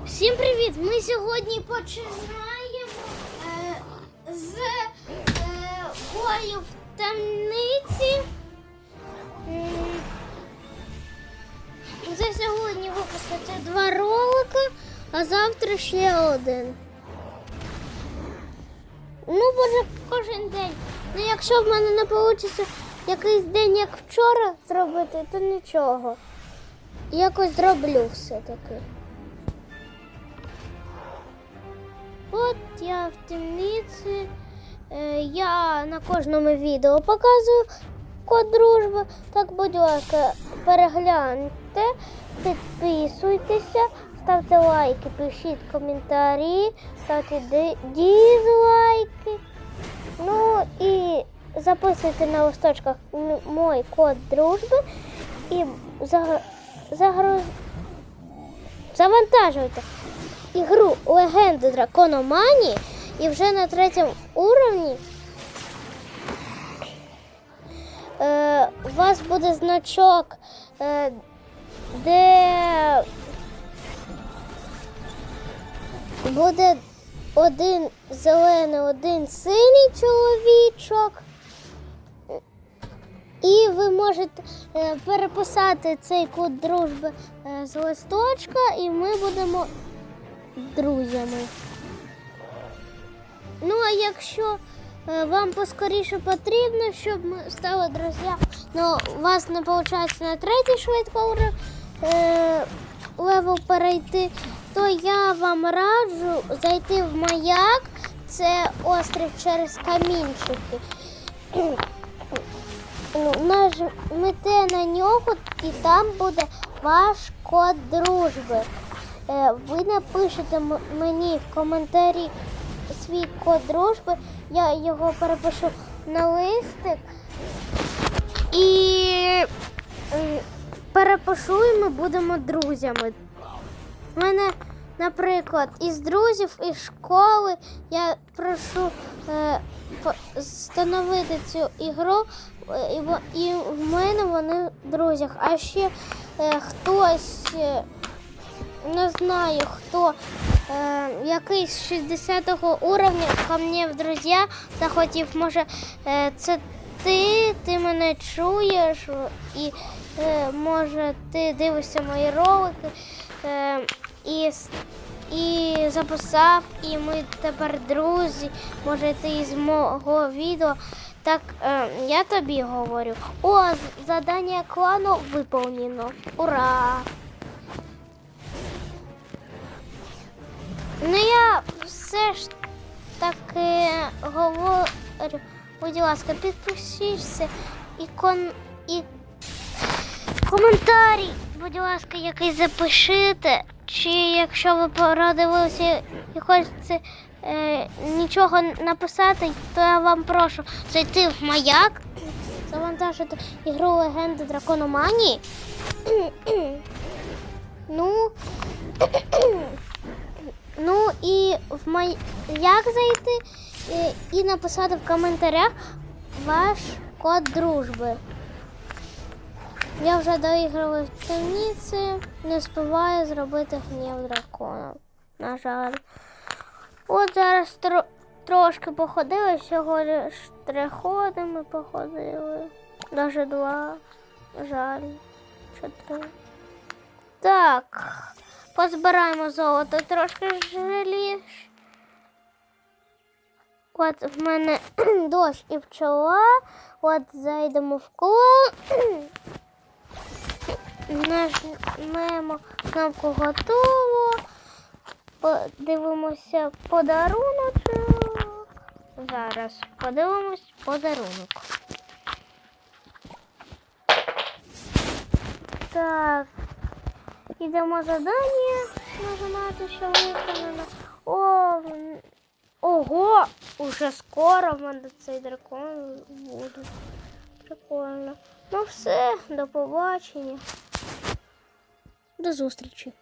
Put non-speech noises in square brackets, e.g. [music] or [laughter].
Всім привіт! Ми сьогодні починаємо е, з е, бою в темниці. За сьогодні випустити два ролики, а завтра ще один. Ну, може, кожен день. Ну, якщо в мене не вийде якийсь день, як вчора зробити, то нічого. Якось зроблю все-таки. От я в темниці. Е, Я на кожному відео показую код дружби. Так, будь ласка, перегляньте, підписуйтеся, ставте лайки, пишіть коментарі, ставте дізлайки. Ну і записуйте на листочках м- мой код дружби і за- загруз... завантажуйте ігру Легенди Дракономанії і вже на третьому уровні е, у вас буде значок, е, де буде один зелений, один синій чоловічок. І ви можете е, переписати цей код дружби е, з листочка, і ми будемо друзями. Ну, а якщо е, вам поскоріше потрібно, щоб ми стали друзі, ну у вас не виходить на третій швидко е, левел перейти, то я вам раджу зайти в маяк. Це острів через камінчики. [clears throat] Ну, Нажмете на нього і там буде ваш код дружби. Е, Ви напишете мені в коментарі свій код дружби, я його перепишу на листик і е, перепишу, і ми будемо друзями. У мене, наприклад, із друзів із школи я прошу е, встановити цю ігру, і, в мене вони в друзях. А ще хтось. Не знаю хто, е, якийсь 60-го уровня ко мне в друзі захотів. Може, е, це ти, ти мене чуєш, і е, може ти дивишся мої ролики е, і, і записав, і ми тепер друзі. Може, ти із мого відео. Так, е, я тобі говорю. О, задання клану виповнено. Ура! Ну я все ж таки говорю, будь ласка, підпишіться і кон і коментарі, будь ласка, якийсь запишите. Чи якщо ви порадилися і хочете е, нічого написати, то я вам прошу зайти в маяк, завантажити ігру Легенди Дракономанії. [clears throat] ну, [clears throat] Ну і в май... як зайти і, і написати в коментарях ваш код дружби. Я вже доіграла в темниці, не співаю зробити гнів дракона. На жаль. От зараз тро... трошки походили, всього лиш три ходи ми походили. Даже два. Жаль. Чотири. Так. Позбираємо золото трошки жаліш. От в мене [clears throat] дощ і пчола. От зайдемо в клон. [clears throat] Нажмемо кнопку готово. Подивимося подаруночок. Зараз подивимось подарунок. Так. Ідемо задання нажимати, що виконано. О, ого! Уже скоро в мене цей дракон буде. Прикольно. Ну все, до побачення. До зустрічі.